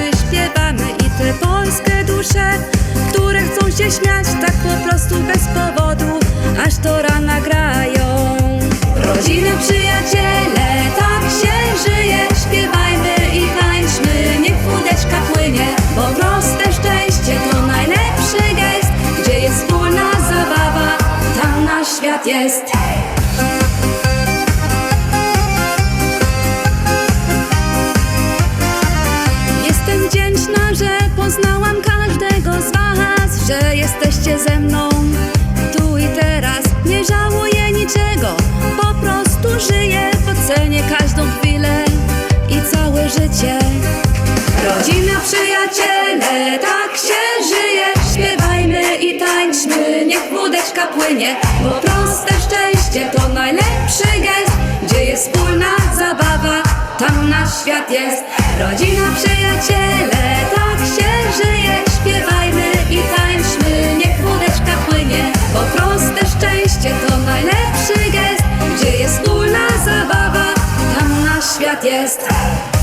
śpiewamy I te polskie dusze, które chcą się śmiać Tak po prostu bez powodu, aż do rana grają. Rodziny, przyjaciele, tak się żyje Śpiewajmy i tańczmy, niech wódeczka płynie Bo proste szczęście to najlepszy gest Gdzie jest wspólna zabawa, tam nasz świat jest że jesteście ze mną tu i teraz. Nie żałuję niczego, po prostu żyję, docenię każdą chwilę i całe życie. Rodzina, przyjaciele, tak się żyje. Śpiewajmy i tańczmy, niech wódeczka płynie, bo proste szczęście to najlepszy gest. Gdzie jest wspólna zabawa, tam nasz świat jest. Rodzina, przyjaciele, jest.